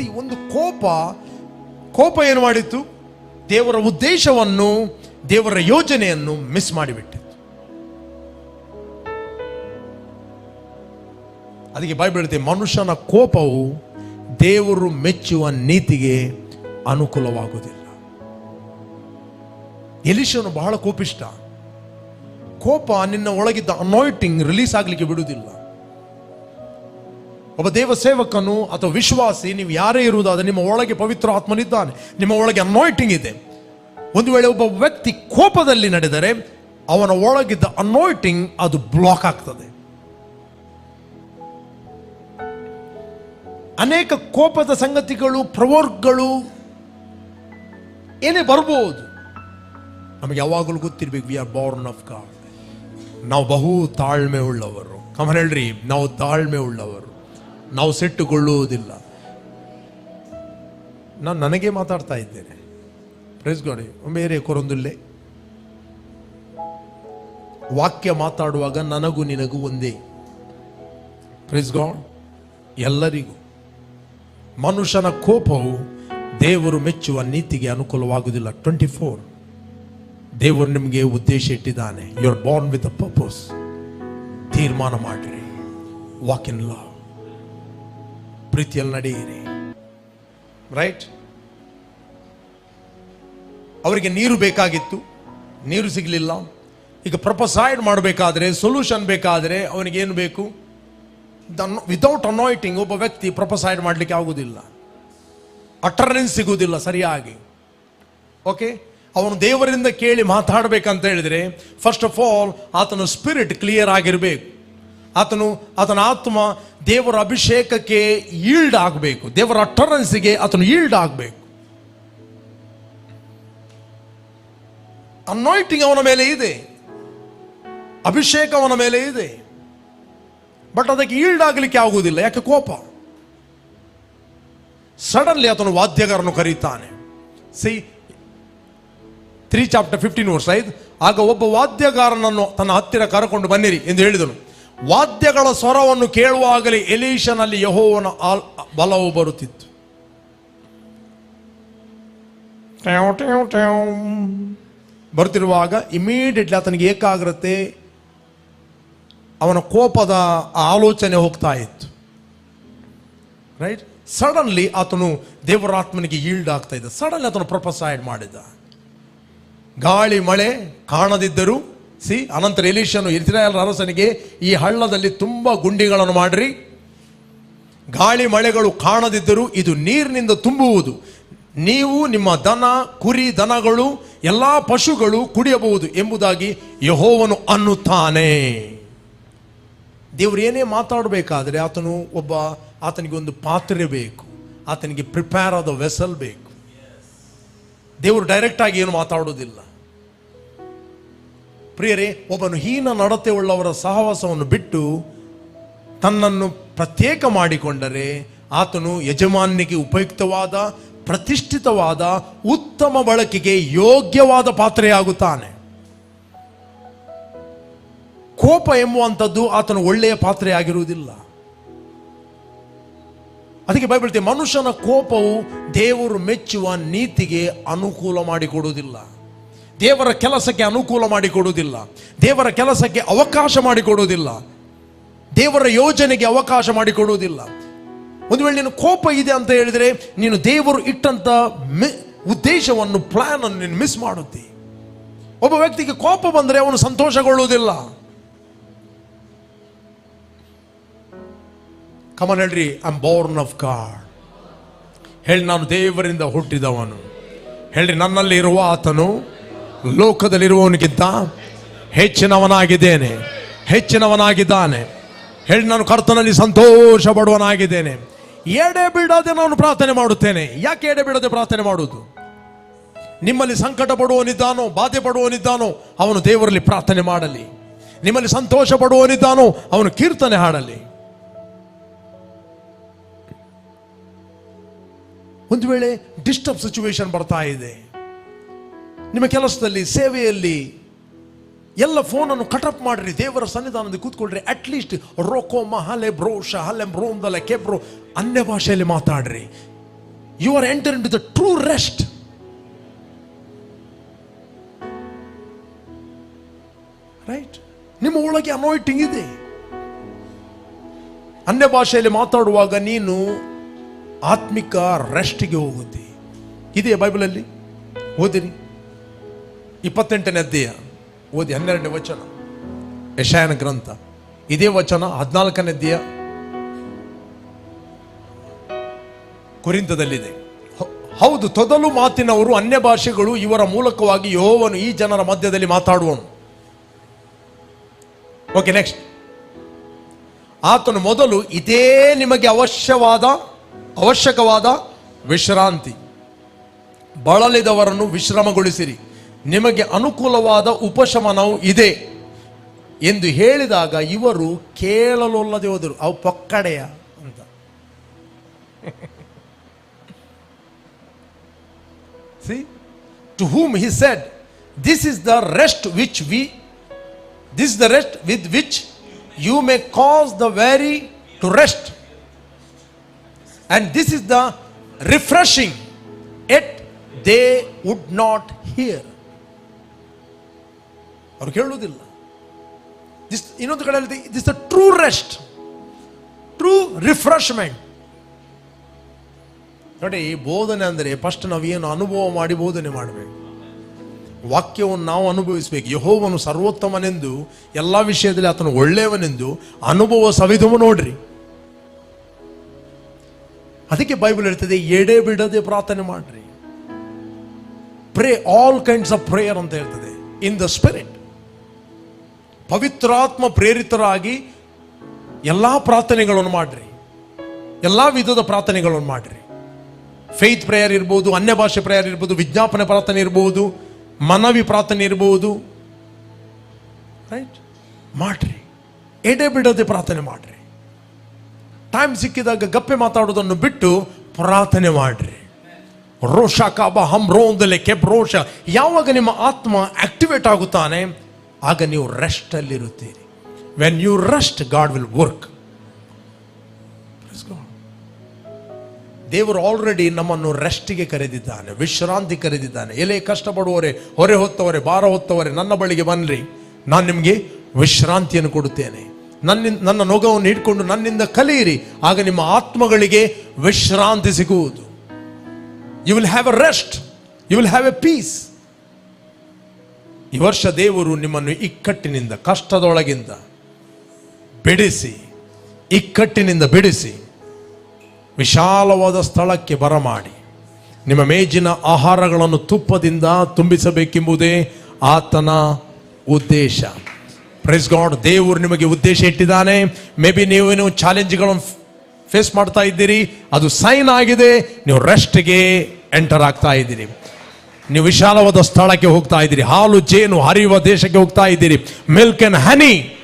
C ಒಂದು ಕೋಪ ಕೋಪ ಏನು ಮಾಡಿತ್ತು? ದೇವರ ಉದ್ದೇಶವನ್ನು, ದೇವರ ಯೋಜನೆಯನ್ನು ಮಿಸ್ ಮಾಡಿಬಿಟ್ಟಿತ್ತು. ಅದಕ್ಕೆ ಬೈಬಲ್ ಹೇಳುತ್ತೆ ಮನುಷ್ಯನ ಕೋಪವು ದೇವರು ಮೆಚ್ಚುವ ನೀತಿಗೆ ಅನುಕೂಲವಾಗುವುದಿಲ್ಲ. ಎಲಿಶನು ಬಹಳ ಕೋಪಿಷ್ಟ. ಕೋಪ ನಿನ್ನ ಒಳಗಿದ್ದ ಅನಾಯ್ಟಿಂಗ್ ರಿಲೀಸ್ ಆಗಲಿಕ್ಕೆ ಬಿಡುವುದಿಲ್ಲ. ಒಬ್ಬ ದೇವ ಸೇವಕನು ಅಥವಾ ವಿಶ್ವಾಸಿ, ನೀವು ಯಾರೇ ಇರುವುದಾದ್ರೆ ನಿಮ್ಮ ಒಳಗೆ ಪವಿತ್ರ ಆತ್ಮನಿದ್ದಾನೆ. ನಿಮ್ಮ ಒಳಗೆ ಅನಾಯ್ಟಿಂಗ್ ಇದೆ. ಒಂದು ವೇಳೆ ಒಬ್ಬ ವ್ಯಕ್ತಿ ಕೋಪದಲ್ಲಿ ನಡೆದರೆ, ಅವನ ಒಳಗಿದ್ದ ಅನಾಯ್ಟಿಂಗ್ ಅದು ಬ್ಲಾಕ್ ಆಗ್ತದೆ. ಅನೇಕ ಕೋಪದ ಸಂಗತಿಗಳು ಪ್ರವರ್ಗಳು ಏನೇ ಬರ್ಬೋದು ನಮಗೆ ಯಾವಾಗಲೂ ಗೊತ್ತಿರ್ಬೇಕು we are born of God ನಾವು ಬಹು ತಾಳ್ಮೆ ಉಳ್ಳವರು ಕಮನ್ ಹೇಳ್ರಿ, ನಾವು ತಾಳ್ಮೆ ಉಳ್ಳವರು ನಾವು ಸೆಟ್ಟುಕೊಳ್ಳುವುದಿಲ್ಲ. ನಾನು ನನಗೆ ಮಾತಾಡ್ತಾ ಇದ್ದೇನೆ. ಪ್ರೈಸ್ ಗಾಡಿ ಬೇರೆ ಕೊರೊಂದಿಲ್ಲೇ. ವಾಕ್ಯ ಮಾತಾಡುವಾಗ ನನಗೂ ನಿನಗೂ ಒಂದೇ. ಪ್ರೈಸ್ ಗಾಡ್ ಎಲ್ಲರಿಗೂ. ಮನುಷ್ಯನ ಕೋಪವು ದೇವರು ಮೆಚ್ಚುವ ನೀತಿಗೆ ಅನುಕೂಲವಾಗುವುದಿಲ್ಲ. ಟ್ವೆಂಟಿ ಫೋರ್ ದೇವರು ನಿಮಗೆ ಉದ್ದೇಶ ಇಟ್ಟಿದ್ದಾನೆ. You are born with a purpose ತೀರ್ಮಾನ ಮಾಡಿರಿ. ವಾಕ್ ಇನ್ ಲವ್ ಪ್ರೀತಿಯಲ್ಲಿ ನಡೆಯಿರಿ. ರೈಟ್ ಅವರಿಗೆ ನೀರು ಬೇಕಾಗಿತ್ತು. ನೀರು ಸಿಗಲಿಲ್ಲ. ಈಗ ಪ್ರಪಸಾಯ್ಡ್ ಮಾಡಬೇಕಾದ್ರೆ ಸೊಲ್ಯೂಷನ್ ಬೇಕಾದರೆ ಏನು ಬೇಕು? ವಿತೌಟ್ ಅನಾಯ್ಟಿಂಗ್ ಒಬ್ಬ ವ್ಯಕ್ತಿ ಪ್ರಪಸಾಯ್ಡ್ ಮಾಡಲಿಕ್ಕೆ ಆಗುವುದಿಲ್ಲ ಅಟರ್ನೆನ್ಸ್ ಸಿಗುವುದಿಲ್ಲ ಸರಿಯಾಗಿ. ಓಕೆ ಅವನು ದೇವರಿಂದ ಕೇಳಿ ಮಾತಾಡಬೇಕಂತ ಹೇಳಿದರೆ ಫಸ್ಟ್ ಆಫ್ ಆಲ್ ಆತನ ಸ್ಪಿರಿಟ್ ಕ್ಲಿಯರ್ ಆಗಿರಬೇಕು. ಆತನು, ಆತನ ಆತ್ಮ ದೇವರ ಅಭಿಷೇಕಕ್ಕೆ ಈಲ್ಡ್ ಆಗಬೇಕು ದೇವರ ಅಟರೆನ್ಸ್ಗೆ ಆತನು ಈಲ್ಡ್ ಆಗಬೇಕು ಅನಾಯ್ಟಿಂಗ್ ಅವನ ಮೇಲೆ ಇದೆ. ಅಭಿಷೇಕ ಅವನ ಮೇಲೆ ಇದೆ. ಬಟ್ ಅದಕ್ಕೆ ಈಲ್ಡ್ ಆಗಲಿಕ್ಕೆ ಆಗುವುದಿಲ್ಲ. ಯಾಕೆ ಕೋಪ? ಸಡನ್ಲಿ ಆತನು ವಾದ್ಯಗಾರನು ಕರೀತಾನೆ. ಸಿ ತ್ರೀ ಚಾಪ್ಟರ್ ಫಿಫ್ಟೀನ್ ವರ್ಷ ಆಯ್ತು ಆಗ ಒಬ್ಬ ವಾದ್ಯಗಾರನನ್ನು ತನ್ನ ಹತ್ತಿರ ಕರಕೊಂಡು ಬನ್ನಿರಿ ಎಂದು ಹೇಳಿದನು. ವಾದ್ಯಗಳ ಸ್ವರವನ್ನು ಕೇಳುವಾಗಲೇ ಎಲೀಶನಲ್ಲಿ ಯಹೋವನ ಆಲ್ ಬಲವು ಬರುತ್ತಿತ್ತು. ಬರ್ತಿರುವಾಗ ಇಮಿಡಿಯೇಟ್ಲಿ ಆತನಿಗೆ ಏಕಾಗ್ರತೆ ಅವನ ಕೋಪದ ಆಲೋಚನೆ ಹೋಗ್ತಾ ಇತ್ತು. ರೈಟ್ ಸಡನ್ಲಿ ಆತನು ದೇವರಾತ್ಮನಿಗೆ ಈಲ್ಡ್ ಆಗ್ತಾ ಇದ್ದ. ಸಡನ್ಲಿ ಆತನು ಪ್ರೊಪಸೈಡ್ ಮಾಡಿದ. ಗಾಳಿ ಮಳೆ ಕಾಣದಿದ್ದರೂ ಸಿ ಅನಂತರ ಎಲೀಶನು ಇಸ್ರಾಯಲ್ ಅರಸನಿಗೆ ಈ ಹಳ್ಳದಲ್ಲಿ ತುಂಬ ಗುಂಡಿಗಳನ್ನು ಮಾಡಿರಿ. ಗಾಳಿ ಮಳೆಗಳು ಕಾಣದಿದ್ದರೂ ಇದು ನೀರಿನಿಂದ ತುಂಬುವುದು. ನೀವು ನಿಮ್ಮ ದನ, ಕುರಿ, ದನಗಳು, ಎಲ್ಲ ಪಶುಗಳು ಕುಡಿಯಬಹುದು ಎಂಬುದಾಗಿ ಯಹೋವನು ಅನ್ನುತ್ತಾನೆ. ದೇವರು ಏನೇ ಮಾತಾಡಬೇಕಾದ್ರೆ ಆತನು ಒಬ್ಬ, ಆತನಿಗೆ ಒಂದು ಪಾತ್ರೆ ಬೇಕು. ಆತನಿಗೆ ಪ್ರಿಪೇರ್ ಆದ ವೆಸಲ್ ಬೇಕು. ದೇವರು ಡೈರೆಕ್ಟ್ ಆಗಿ ಏನು ಮಾತಾಡೋದಿಲ್ಲ. ಪ್ರಿಯರೇ, ಒಬ್ಬನು ಹೀನ ನಡತೆ ಉಳ್ಳವರ ಸಹವಾಸವನ್ನು ಬಿಟ್ಟು ತನ್ನನ್ನು ಪ್ರತ್ಯೇಕ ಮಾಡಿಕೊಂಡರೆ ಆತನು ಯಜಮಾನಿಗೆ ಉಪಯುಕ್ತವಾದ, ಪ್ರತಿಷ್ಠಿತವಾದ, ಉತ್ತಮ ಬಳಕೆಗೆ ಯೋಗ್ಯವಾದ ಪಾತ್ರೆಯಾಗುತ್ತಾನೆ. ಕೋಪ ಎಂಬುವಂಥದ್ದು ಆತನು ಒಳ್ಳೆಯ ಪಾತ್ರೆಯಾಗಿರುವುದಿಲ್ಲ. ಅದಕ್ಕೆ ಬೈಬಿಡ್ತೀವಿ ಮನುಷ್ಯನ ಕೋಪವು ದೇವರು ಮೆಚ್ಚುವ ನೀತಿಗೆ ಅನುಕೂಲ ಮಾಡಿಕೊಡುವುದಿಲ್ಲ. ದೇವರ ಕೆಲಸಕ್ಕೆ ಅನುಕೂಲ ಮಾಡಿಕೊಡುವುದಿಲ್ಲ. ದೇವರ ಕೆಲಸಕ್ಕೆ ಅವಕಾಶ ಮಾಡಿಕೊಡುವುದಿಲ್ಲ. ದೇವರ ಯೋಜನೆಗೆ ಅವಕಾಶ ಮಾಡಿಕೊಡುವುದಿಲ್ಲ. ಒಂದು ವೇಳೆ ನೀನು ಕೋಪ ಇದೆ ಅಂತ ಹೇಳಿದರೆ, ನೀನು ದೇವರು ಇಟ್ಟಂತ ಮಿ- ಉದ್ದೇಶವನ್ನು ಪ್ಲಾನ್ ಅನ್ನು ನೀನು ಮಿಸ್ ಮಾಡುತ್ತಿ. ಒಬ್ಬ ವ್ಯಕ್ತಿಗೆ ಕೋಪ ಬಂದರೆ ಅವನು ಸಂತೋಷಗೊಳ್ಳುವುದಿಲ್ಲ. ಕಮನ್ ಹೇಳ್ರಿ ಐ ಬೋರ್ನ್ ಆಫ್ ಗಾಡ್ ಹೇಳಿ, ನಾನು ದೇವರಿಂದ ಹುಟ್ಟಿದವನು. ಹೇಳ್ರಿ, ನನ್ನಲ್ಲಿ ಇರುವ ಆತನು ಲೋಕದಲ್ಲಿರುವವನಿಗಿಂತ ಹೆಚ್ಚಿನವನಾಗಿದ್ದೇನೆ. ಹೆಚ್ಚಿನವನಾಗಿದ್ದಾನೆ. ಹೇಳಿ ನಾನು ಕರ್ತನಲ್ಲಿ ಸಂತೋಷ ಪಡುವನಾಗಿದ್ದೇನೆ ಎಡೆ ಬಿಡದೆ ನಾನು ಪ್ರಾರ್ಥನೆ ಮಾಡುತ್ತೇನೆ. ಯಾಕೆ ಎಡೆ ಬಿಡದೆ ಪ್ರಾರ್ಥನೆ ಮಾಡುವುದು? ನಿಮ್ಮಲ್ಲಿ ಸಂಕಟ ಪಡುವವನಿದ್ದಾನೋ ಬಾಧೆ ಪಡುವವನಿದ್ದಾನೋ ಅವನು ದೇವರಲ್ಲಿ ಪ್ರಾರ್ಥನೆ ಮಾಡಲಿ. ನಿಮ್ಮಲ್ಲಿ ಸಂತೋಷ ಪಡುವವನಿದ್ದಾನೋ ಅವನು ಕೀರ್ತನೆ ಹಾಡಲಿ. ಒಂದು ವೇಳೆ ಡಿಸ್ಟರ್ಬ್ ಸಿಚುವೇಶನ್ ಬರ್ತಾ ಇದೆ. ನಿಮ್ಮ ಕೆಲಸದಲ್ಲಿ, ಸೇವೆಯಲ್ಲಿ ಎಲ್ಲ ಫೋನನ್ನು ಕಟಪ್ ಮಾಡ್ರಿ, ದೇವರ ಸನ್ನಿಧಾನದಲ್ಲಿ ಕೂತ್ಕೊಳ್ರಿ. ಅಟ್ಲೀಸ್ಟ್ ರೋಕೋ ಮಹಲೆ ಬ್ರೋ ಹಲೆ ಬ್ರೋಂದಲ ಕೆಬ್ರೋ ಅನ್ಯ ಭಾಷೆಯಲ್ಲಿ ಮಾತಾಡ್ರಿ. You are enter into the true rest right ನಿಮ್ಮ ಒಳಗೆ ಅನಾಯ್ಟಿಂಗ್ ಇದೆ. ಅನ್ಯ ಭಾಷೆಯಲ್ಲಿ ಮಾತಾಡುವಾಗ ನೀನು ಆತ್ಮಿಕ ರೆಸ್ಟ್ಗೆ ಹೋಗುತ್ತೆ. ಇದೆಯಾ ಬೈಬಲಲ್ಲಿ ಓದಿರಿ. ಇಪ್ಪತ್ತೆಂಟನೇ ಅಧ್ಯಾಯ, ಓದಿ ಹನ್ನೆರಡನೇ ವಚನ. ಯಶಾಯನ ಗ್ರಂಥ. ಇದೇ ವಚನ ಹದಿನಾಲ್ಕನೇ ಅಧ್ಯಾಯ ಕುರಿಂತದಲ್ಲಿದೆ ಹೌದು, ತೊದಲು ಮಾತಿನವರು ಅನ್ಯ ಭಾಷೆಗಳು ಇವರ ಮೂಲಕವಾಗಿ ಯೋವನು ಈ ಜನರ ಮಧ್ಯದಲ್ಲಿ ಮಾತಾಡುವನು. ಓಕೆ ನೆಕ್ಸ್ಟ್ ಆತನು ಮೊದಲು ಇದೇ ನಿಮಗೆ ಅವಶ್ಯವಾದ, ಅವಶ್ಯಕವಾದ ವಿಶ್ರಾಂತಿ. ಬಳಲಿದವರನ್ನು ವಿಶ್ರಮಗೊಳಿಸಿರಿ. ನಿಮಗೆ ಅನುಕೂಲವಾದ ಉಪಶಮನವು ಇದೆ ಎಂದು ಹೇಳಿದಾಗ ಇವರು ಕೇಳಲೊಲ್ಲದೆ ಹೋದರು. ಅವು ಪಕ್ಕಡೆಯ ಅಂತ. See to whom he said this is the rest which we this the rest with which you may cause the weary to rest and this is the refreshing yet they would not hear ಅವ್ರು ಕೇಳುವುದಿಲ್ಲ. This ಇನ್ನೊಂದು ಕಡೆ this the true rest true refreshment ನೋಡಿ ಬೋಧನೆ ಅಂದರೆ first ಏನು ಅನುಭವ ಮಾಡಿ ಬೋಧನೆ ಮಾಡಬೇಕು. ವಾಕ್ಯವನ್ನು ನಾವು ಅನುಭವಿಸಬೇಕು. ಯಹೋವನು ಸರ್ವೋತ್ತಮನೆಂದು, ಎಲ್ಲ ವಿಷಯದಲ್ಲಿ ಆತನು ಒಳ್ಳೆಯವನೆಂದು, ಅನುಭವ ಸವಿದವು ನೋಡ್ರಿ. ಅದಕ್ಕೆ ಬೈಬಲ್ ಹೇಳ್ತದೆ, ಎಡೆ ಬಿಡದೆ ಪ್ರಾರ್ಥನೆ ಮಾಡ್ರಿ. Pray all kinds of prayer ಅಂತ ಹೇಳ್ತದೆ. ಇನ್ ದ ಸ್ಪಿರಿಟ್ ಪವಿತ್ರಾತ್ಮ ಪ್ರೇರಿತರಾಗಿ ಎಲ್ಲ ಪ್ರಾರ್ಥನೆಗಳನ್ನು ಮಾಡ್ರಿ. ಎಲ್ಲ ವಿಧದ ಪ್ರಾರ್ಥನೆಗಳನ್ನು ಮಾಡ್ರಿ. ಫೇತ್ ಪ್ರೇಯರ್ ಇರ್ಬೋದು, ಅನ್ಯ ಭಾಷೆ ಪ್ರೇಯರ್ ಇರ್ಬೋದು, ವಿಜ್ಞಾಪನೆ ಪ್ರಾರ್ಥನೆ ಇರ್ಬೋದು, ಮನವಿ ಪ್ರಾರ್ಥನೆ ಇರ್ಬೋದು. ರೈಟ್ ಮಾಡ್ರಿ. ಎಡೆ ಬಿಡದೆ ಪ್ರಾರ್ಥನೆ ಮಾಡ್ರಿ. ಟೈಮ್ ಸಿಕ್ಕಿದಾಗ ಗಪ್ಪೆ ಮಾತಾಡೋದನ್ನು ಬಿಟ್ಟು ಪ್ರಾರ್ಥನೆ ಮಾಡ್ರಿ. ರೋಷ ಕಾಬ ಹಮ್ ರೋಂದಲೆ ಕೆಪ್ ರೋಷ. ಯಾವಾಗ ನಿಮ್ಮ ಆತ್ಮ ಆಕ್ಟಿವೇಟ್ ಆಗುತ್ತಾನೆ ಆಗ ನೀವು rest ಅಲ್ಲಿರುತ್ತೀರಿ. When you rest God will work ದೇವರು ಆಲ್ರೆಡಿ ನಮ್ಮನ್ನು ರೆಸ್ಟಿಗೆ ಕರೆದಿದ್ದಾನೆ, ವಿಶ್ರಾಂತಿ ಕರೆದಿದ್ದಾನೆ. ಎಲೆ ಕಷ್ಟಪಡುವವರೇ, ಹೊರೆ ಹೊತ್ತವರೇ, ಭಾರ ಹೊತ್ತವರೇ, ನನ್ನ ಬಳಿಗೆ ಬನ್ನಿರಿ. ನಾನು ನಿಮಗೆ ವಿಶ್ರಾಂತಿಯನ್ನು ಕೊಡುತ್ತೇನೆ. ನನ್ನಿಂದ, ನನ್ನ ನೊಗವನ್ನು ಹಿಡ್ಕೊಂಡು ನನ್ನಿಂದ ಕಲಿಯಿರಿ. ಆಗ ನಿಮ್ಮ ಆತ್ಮಗಳಿಗೆ ವಿಶ್ರಾಂತಿ ಸಿಗುವುದು. You will have a rest you will have a peace ಈ ವರ್ಷ ದೇವರು ನಿಮ್ಮನ್ನು ಇಕ್ಕಟ್ಟಿನಿಂದ, ಕಷ್ಟದೊಳಗಿಂದ ಬಿಡಿಸಿ, ಇಕ್ಕಟ್ಟಿನಿಂದ ಬಿಡಿಸಿ ವಿಶಾಲವಾದ ಸ್ಥಳಕ್ಕೆ ಬರಮಾಡಿ, ನಿಮ್ಮ ಮೇಜಿನ ಆಹಾರಗಳನ್ನು ತುಪ್ಪದಿಂದ ತುಂಬಿಸಬೇಕೆಂಬುದೇ ಆತನ ಉದ್ದೇಶ. ಪ್ರೈಸ್ ಗಾಡ್ ದೇವರು ನಿಮಗೆ ಉದ್ದೇಶ ಇಟ್ಟಿದ್ದಾನೆ. ಮೇ ಬಿ ನೀವೇನು ಚಾಲೆಂಜ್ಗಳನ್ನು ಫೇಸ್ ಮಾಡ್ತಾ ಇದ್ದೀರಿ. ಅದು ಸೈನ್ ಆಗಿದೆ. ನೀವು ರೆಸ್ಟ್ಗೆ ಎಂಟರ್ ಆಗ್ತಾ ಇದ್ದೀರಿ. ನೀವು ವಿಶಾಲವಾದ ಸ್ಥಳಕ್ಕೆ ಹೋಗ್ತಾ ಇದ್ದೀರಿ. ಹಾಲು, ಜೇನು ಹರಿಯುವ ದೇಶಕ್ಕೆ ಹೋಗ್ತಾ ಇದ್ದೀರಿ. ಮಿಲ್ಕ್ ಅಂಡ್ ಹನಿ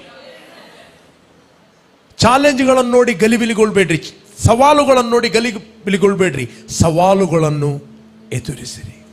ಚಾಲೆಂಜ್ಗಳನ್ನು ನೋಡಿ ಗಲಿಬಿಲಿಗೊಳ್ಬೇಡ್ರಿ. ಸವಾಲುಗಳನ್ನು ನೋಡಿ ಗಲಿಬಿಲಿಗೊಳ್ಬೇಡ್ರಿ. ಸವಾಲುಗಳನ್ನು ಎದುರಿಸಿರಿ.